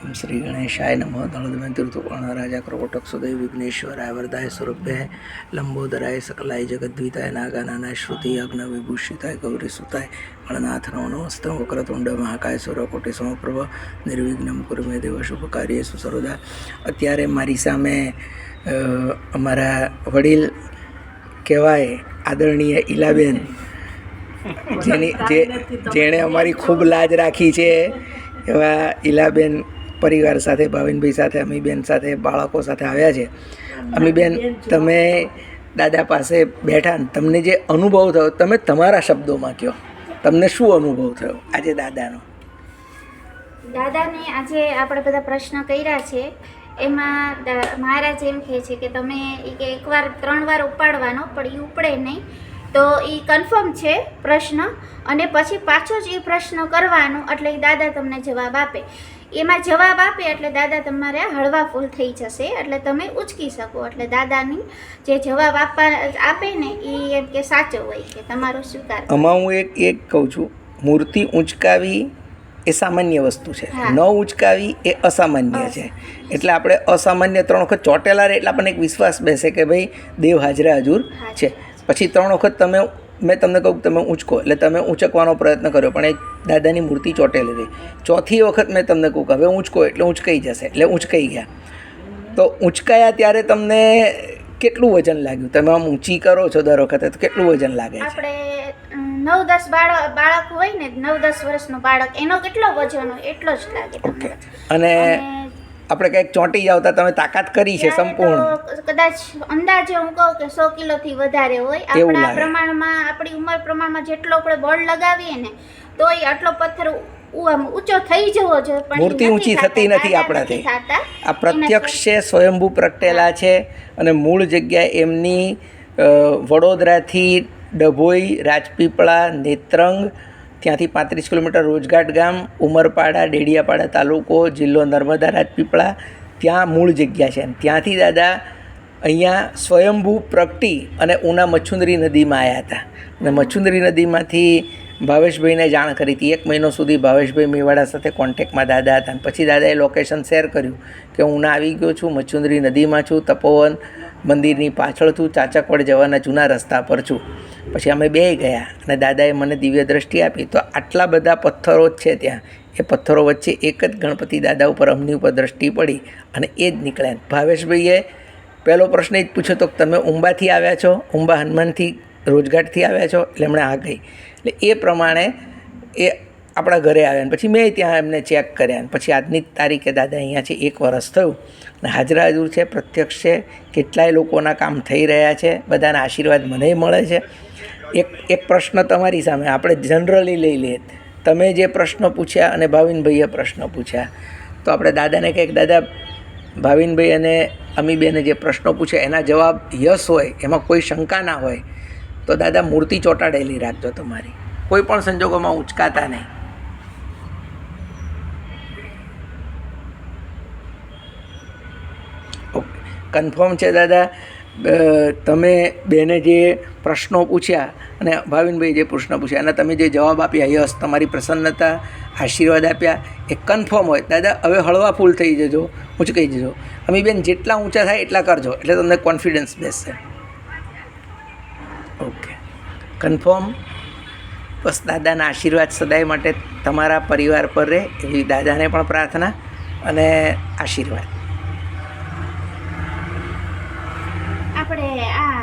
શ્રી ગણેશાય નમઃ દળદમય તીર્થોપર્ણ રાજા ક્રકોટક સુદય વિઘ્નેશ્વરાય વરદાય સ્વરૂપે લંબોદરાય સકલાય જગદ્વિતાય નાગાનાનાય શ્રુતિ અગ્ન વિભૂષિતાય ગૌરી સુતાય ગણનાથ નમો નમસ્તં વક્રતુંડ મહાકાય સૌરકોટી સમપ્રભ નિર્વિઘ્નમ કુરમે દેવ શુભ કાર્ય સર્વદા અત્યારે મારી સામે અમારા વડીલ કહેવાય આદરણીય ઈલાબેન જેની જે જેણે અમારી ખૂબ લાજ રાખી છે એવા ઈલાબેન પરિવાર સાથે, ભાવિનભાઈ સાથે, અમીબેન સાથે, બાળકો સાથે આવ્યા છે. અમીબેન, તમે દાદા પાસે બેઠા તમને જે અનુભવ થયો, તમે તમારા શબ્દોમાં કહો તમને શું અનુભવ થયો આજે દાદાનો? દાદાને આજે આપણે બધા પ્રશ્ન કર્યા છે. એમાં મહારાજ એમ કહે છે કે તમે એકવાર, ત્રણ વાર ઉપાડવાનો, પણ એ ઉપડે નહીં. તો એ કન્ફર્મ છે પ્રશ્ન. અને પછી પાછો જ એ પ્રશ્ન કરવાનો, એટલે દાદા તમને જવાબ આપે. એમાં જવાબ આપે એટલે દાદા તમારે હળવા ફૂલ થઈ જશે એટલે તમે ઉચકી શકો. એટલે દાદાની જે જવાબ આપવા આપે ને એ એમ કે સાચો હોય કે તમારો સ્વીકાર કરો. આમાં હું એક એક કહું છું મૂર્તિ ઉંચકાવી એ સામાન્ય વસ્તુ છે. ન ઉંચકાવી એ અસામાન્ય છે. એટલે આપણે અસામાન્ય ત્રણ વખત ચોટેલા રહે એટલે આપણને એક વિશ્વાસ બેસે કે ભાઈ દેવ હાજરા હજુર છે. પછી ત્રણ વખત તમે મેં તમને કહું તમે ઊંચકો એટલે તમે ઊંચકવાનો પ્રયત્ન કર્યો પણ એ દાદાની મૂર્તિ ચોટેલી રહી. ચોથી વખત મેં તમને કહું કે હવે ઊંચકો એટલે ઊંચકાઈ જશે એટલે ઊંચકાઈ ગયા. તો ઊંચકાયા ત્યારે તમને કેટલું વજન લાગ્યું? તમે આમ ઊંચી કરો છો દર વખતે તો કેટલું વજન લાગે છે? આપણે નવ દસ બાળક બાળક હોય ને નવ દસ વર્ષનું બાળક એનો કેટલો વજન હોય એટલો જ લાગે ઓકે. અને અને આપણે કંઈક ચોંટી જાવ તો તમે તાકાત કરી છે સંપૂર્ણ. કદાચ અંદાજે હું કહું કે સો કિલોથી વધારે હોય. આપણા પ્રમાણમાં આપણી ઉંમર પ્રમાણમાં જેટલો આપણે બળ લગાવીએ ને તો એ આટલો પથ્થર ઊંચો થઈ જવો જોઈએ પણ મૂર્તિ ઊંચી થતી નથી આપણાથી. આ પ્રત્યક્ષ છે સ્વયંભૂ પ્રગટેલા છે અને મૂળ જગ્યા એમની વડોદરાથી ડભોઈ રાજપીપળા નેત્રંગ ત્યાંથી પાંત્રીસ કિલોમીટર રોજગાટ ગામ, ઉમરપાડા, ડેડિયાપાડા તાલુકો, જિલ્લો નર્મદા, રાજપીપળા, ત્યાં મૂળ જગ્યા છે. ત્યાંથી દાદા અહીંયા સ્વયંભૂ પ્રગટી અને ઉના મચ્છુંદરી નદીમાં આવ્યા હતા. અને મચ્છુંદરી નદીમાંથી ભાવેશભાઈને જાણ કરી હતી. એક મહિનો સુધી ભાવેશભાઈ મેવાડા સાથે કોન્ટેક્ટમાં દાદા હતા. પછી દાદાએ લોકેશન શેર કર્યું કે હું ના આવી ગયો છું, મચ્છુંદરી નદીમાં છું, તપોવન મંદિરની પાછળ છું ચાચકવડ જવાના જૂના રસ્તા પર છું. પછી અમે બે ગયા અને દાદાએ મને દિવ્ય દ્રષ્ટિ આપી. તો આટલા બધા પથ્થરો જ છે ત્યાં. એ પથ્થરો વચ્ચે એક જ ગણપતિ દાદા ઉપર અમની ઉપર દ્રષ્ટિ પડી અને એ જ નીકળ્યા. ભાવેશભાઈએ પહેલો પ્રશ્ન એ જ પૂછ્યો તો તમે ઉંબાથી આવ્યા છો? ઉંબા હનુમાનથી રોજગાટથી આવ્યા છો? એટલે એમણે આ ગઈ એટલે એ પ્રમાણે એ આપણા ઘરે આવ્યા ને પછી મેં ત્યાં એમને ચેક કર્યા ને પછી આજની તારીખે દાદા અહીંયા છે, એક વરસ થયું અને હાજરા હજુર છે, પ્રત્યક્ષ છે, કેટલાય લોકોના કામ થઈ રહ્યા છે, બધાના આશીર્વાદ મને મળે છે. એક એક પ્રશ્ન તમારી સામે, આપણે જનરલી લઈ લઈએ. તમે જે પ્રશ્ન પૂછ્યા અને ભાવિનભાઈએ પ્રશ્ન પૂછ્યા, તો આપણે દાદાને કંઈક દાદા, ભાવિનભાઈ અને અમીબેને જે પ્રશ્નો પૂછ્યા, એના જવાબ યસ હોય, એમાં કોઈ શંકા ના હોય, તો દાદા મૂર્તિ ચોંટાડેલી રાખજો તમારી. કોઈ પણ સંજોગોમાં ઉંચકાતા નહીં ઓકે કન્ફર્મ છે, દાદા? તમે બેને જે પ્રશ્નો પૂછ્યા અને ભાવિનભાઈ જે પ્રશ્ન પૂછ્યા અને તમે જે જવાબ આપ્યા યસ તમારી પ્રસન્નતા, આશીર્વાદ આપ્યા, એ કન્ફર્મ હોય. દાદા, હવે હળવા ફૂલ થઈ જજો ઊંચકાઈ જજો અમે બેન જેટલા ઊંચા થાય એટલા કરજો, એટલે તમને કોન્ફિડન્સ બેસશે. ઓકે. કન્ફર્મ? બસ દાદાના આશીર્વાદ સદાય માટે તમારા પરિવાર પર રહે, એવી દાદાને પણ પ્રાર્થના અને આશીર્વાદ. આપણે આ